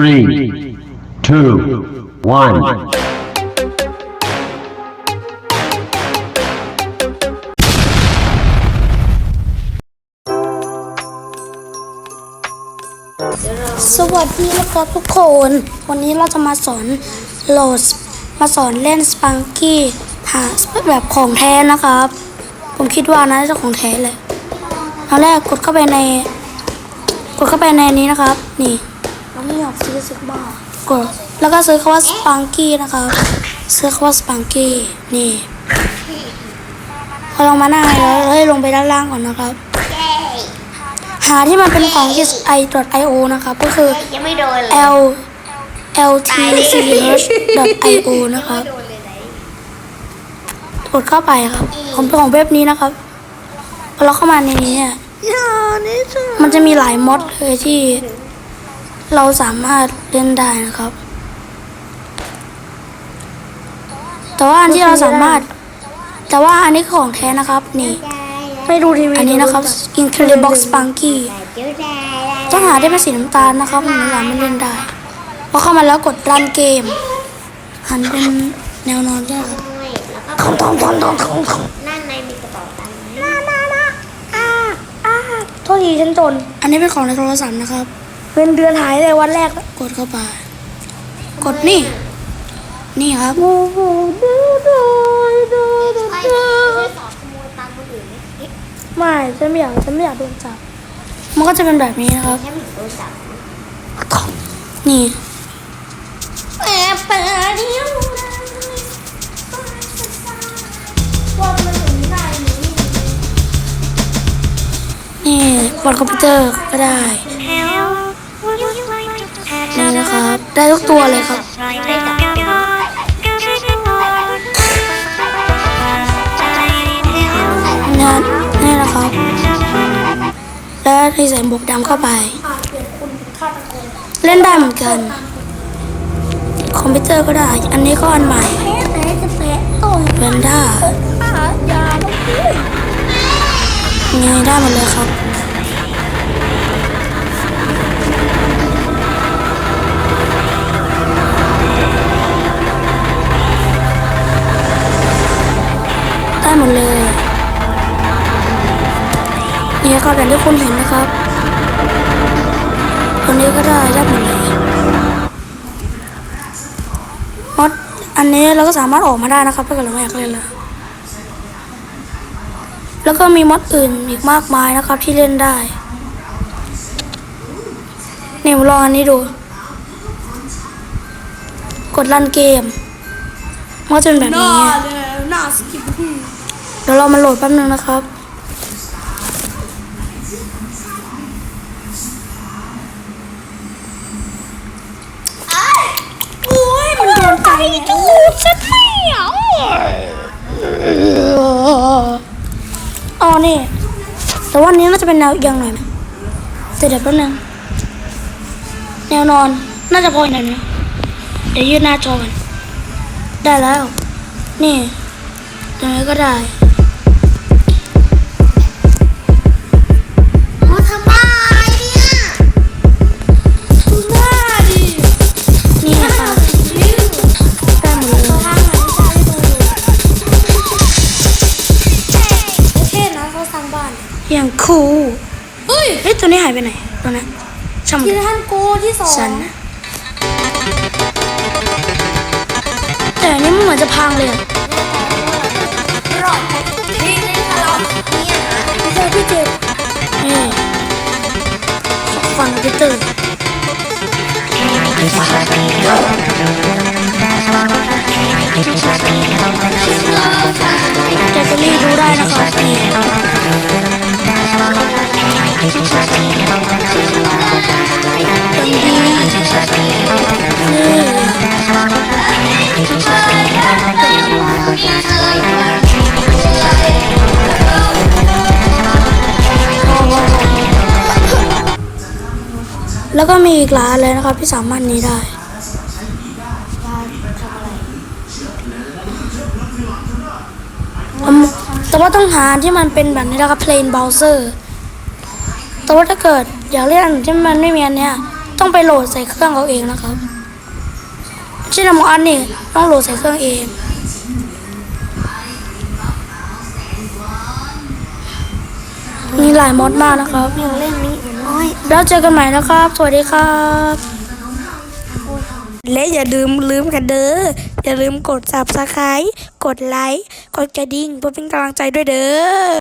Three, two, one. สวัสดีนะครับทุกคน วันนี้เราจะมาสอนโหลดมาสอนเล่นสปังกี้หาแบบของแท้นะครับ ผมคิดว่าน่าจะของแท้เลยเอาแรกกดเข้าไปใน กดเข้าไปในนี้นะครับ นี่ เราไม่อยากซื้อสึกบ้ากดแล้วก็ซื้อคำว่าสปังกี้นะครับซื้อคำว่าสปังกี้นี่พอลงมาหน้าแล้วเราให้ลงไปด้านล่างก่อนนะครับ หาที่มันเป็นของ i.io นะครับ ก็คือยังไม่โดนเลย l l t c h i o นะครับโดนเลยไหนกดเข้าไปครับผมเป็นของเว็บนี้นะครับพอเราเข้ามาในนี้เนี่ยอย่านี่จ้ะมันจะมีหลายมอดเลยที่ เราสามารถเล่นได้นะครับ แต่ว่าอันที่เราสามารถ แต่ว่าอันนี้ของแท้นะครับนี่ไม่ดูทีวีอันนี้นะครับ Incredibox Spunky เดี๋ยวได้ต้องหาได้เป็นสีน้ำตาลนะครับมันสามารถเล่นได้พอเข้ามาแล้วกดรันเกม หันเป็นแนวนอนใช่ไหมครับแล้วก็ทองทองทองทองทองนั่นในมีกระเป๋าตังค์ไหมน่าน่าน่าอ่าอ่าโทษทีฉันจนอันนี้เป็นของในโทรศัพท์นะครับ เงินเดือนหายเลยวันแรกกดเข้าไป กดนี่ นี่ครับโอ้โหดูดูดูดูดูไม่ฉันไม่อยากฉันไม่อยากโดนจับ มันก็จะเป็นแบบนี้นะครับแค่ไม่โดนจับนี่แอบเปิดเดียวนี่บนคอมพิวเตอร์ก็ได้ นะครับ ได้ทุกตัวเลยครับได้จับนี่นี่นะครับ แล้วที่ใส่หมวกดำเข้าไป เล่นได้เหมือนกัน คอมพิวเตอร์ก็ได้ อันนี้ก็อันใหม่แพ้จะแพ้ต้นแวนด้าหายาต้องได้หมดเลยครับ ได้หมดเลยนี่ครับอย่างที่คุณเห็นนะครับตัวนี้ก็ได้ได้หมดเลยมอดอันนี้เราก็สามารถออกมาได้นะครับถ้าเกิดเราไม่อยากเล่นแล้วแล้วก็มีมอดอื่นอีกมากมายนะครับที่เล่นได้เนี่ยลองอันนี้ดู กดรันเกมมันจะเป็นแบบนี้หน้าสกิป เดี๋ยวเรามาโหลดแป๊บนึงนะครับ โอ้ยมันโดนใจดูฉันไม่เอาอ๋อนี่ แต่ว่าอันนี้น่าจะเป็นแนวเอียงหน่อยนะแต่เดี๋ยวแป๊บนึง แนวนอน น่าจะพออย่างนี้เดี๋ยวยืดหน้าจอกันได้แล้ว นี่ตรงนี้ก็ได้ อย่างคูลเฮ้ยเฮ้ยตัวนี้หายไปไหนตัวนั้นช่างมันที่ท่านโกที่สองฉันนะแต่อันนี้มันเหมือนจะพังเลยอะ แล้วก็มีอีกหลายเลยนะครับที่สามารถนี้ได้อืมแต่ว่าต้องหาที่มันเป็นแบบนี้นะครับ plain browser แต่ว่าถ้าเกิดอยากเล่นอันที่มันไม่มีอันเนี้ยต้องไปโหลดใส่เครื่องเอาเองนะครับไม่ใช่นมอันนี่ต้องโหลดใส่เครื่องเองมีหลายมอดมากนะครับเรื่องเล่นนี้น้อย แล้วเจอกันใหม่นะครับ สวัสดีครับ และอย่าลืมลืมกันเด้อ อย่าลืมกด subscribe กดไลค์ กดกระดิ่งเพื่อเป็นกำลังใจด้วยเด้อ